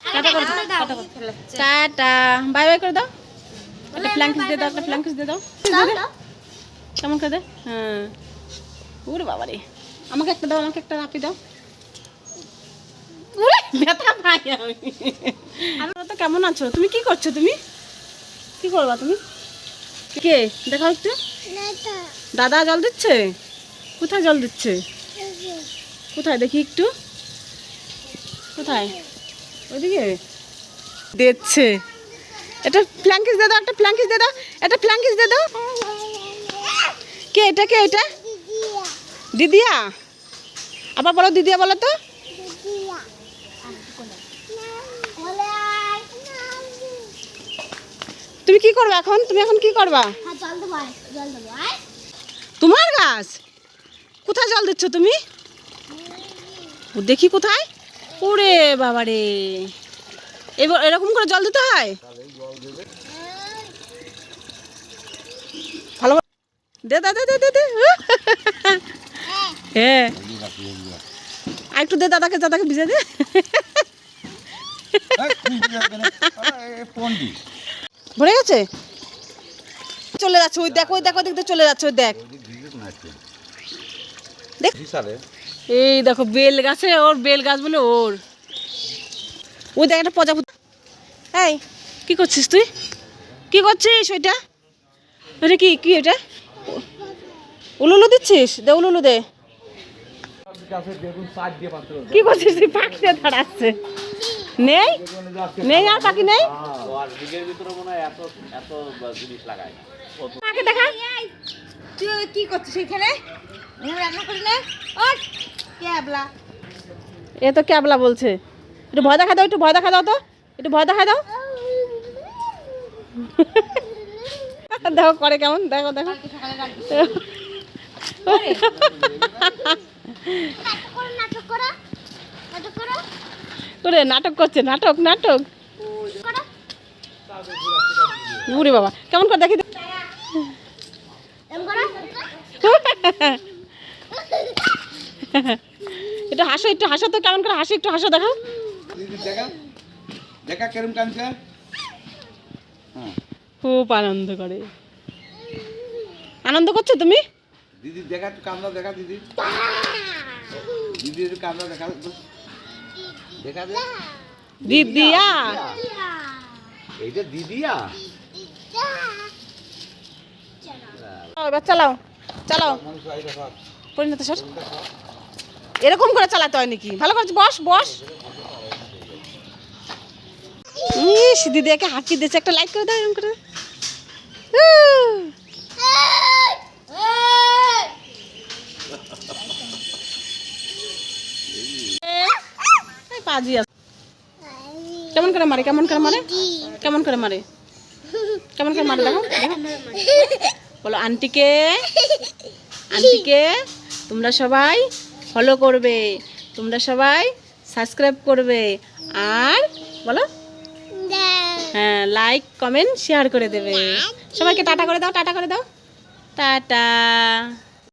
Tata করে করে bye bye করে দাও। একটা ফ্ল্যাঙ্কিস দিয়ে দাও একটা ফ্ল্যাঙ্কিস দিয়ে দাও। কেমন করে দে? হ্যাঁ। ওরে বাবা রে। আমাকে একটা দাও আমাকে একটা দাও। ওরে ব্যথা পাই আমি। আমি তো কেমন আছো? তুমি কি করছ তুমি? কি করবা তুমি? কে? দেখাও একটু। দাদা জল দিচ্ছে? কোথায় জল দিচ্ছে? কোথায়? দেখি একটু। কোথায়? ওইদিকে? দিচ্ছে এটা ফ্ল্যাঙ্কিস দিয়ে দাও, একটা ফ্ল্যাঙ্কিস দিয়ে দাও, একটা ফ্ল্যাঙ্কিস দিয়ে দাও। কে এটা কে এটা? দিদিয়া। আবার বলো দিদিয়া, বলো তো। তুমি কি করবে এখন? তুমি এখন কি করবা? তোমার গাছ? কোথায় জল দিচ্ছ তুমি? দেখি কোথায়। ওরে বাবা রে এবার এরকম করে জল দিতে হয়? ভালো দে দে দে দে দে দে। হ্যাঁ। আর একটু দে দাদাকে দাদাকে ভিজে দে। ভরে গেছে? চলে যাচ্ছে, ওই দেখ ওই দেখ, ওই দিক চলে যাচ্ছে, ওই দেখ। দেখ। এই দেখো বেল গাছে ওর বেল গাছ বলে ওর। ওই দেখ একটা প্রজাপতি। এই কি করছিস তুই? কি করছিস ওইটা? ওটা কি কি এটা? উলুলু দিচ্ছিস? দে উলুলু দে। কি করছিস তুই? পাখিতে দাঁড়াচ্ছে। নেই? নেই আর পাখি নেই? মাকে দেখা তুই কি করছিস এখানে? রান্না করি না? এ তো ক্যাবলা বলছে। একটু ভয় দেখা দাও একটু ভয় দেখা দাও তো। একটু ভয় দেখা দাও। দেখো করে কেমন দেখো দেখো। ওরে নাটক করছে নাটক নাটক। উরে বাবা কেমন করে দেখি তো। একটু হাসো একটু হাসো তো কেমন করে হাসো একটু হাসো দেখো। দেখা। দেখা কেরম কানছে? হ্যাঁ। খুব আনন্দ করে। আনন্দ করছ তুমি? দিদি দেখা একটু কামড়া দেখা দিদি। দিদি একটু কামড়া দেখা দেখা দিদিয়া। এইটা দিদিয়া? এবার চালাও চালাও। পরিণত স্যার এরকম করে চালাতে হয় নাকি? ভালো করে বস বস। ইস দিদিকে হাঁকি দিয়েছে। একটা লাইক করে দাও, এরকম করে। পাজি আছে। কেমন করে মারে, কেমন করে মারে? কেমন করে মারে? কেমন করে মারে দেখো। বলো, আন্টিকে আন্টিকে তোমরা সবাই ফলো করবে। তোমরা সবাই সাবস্ক্রাইব করবে। আর বলো? হ্যাঁ লাইক কমেন্ট শেয়ার করে দেবে। সবাইকে টাটা করে দাও, টাটা করে দাও। টাটা।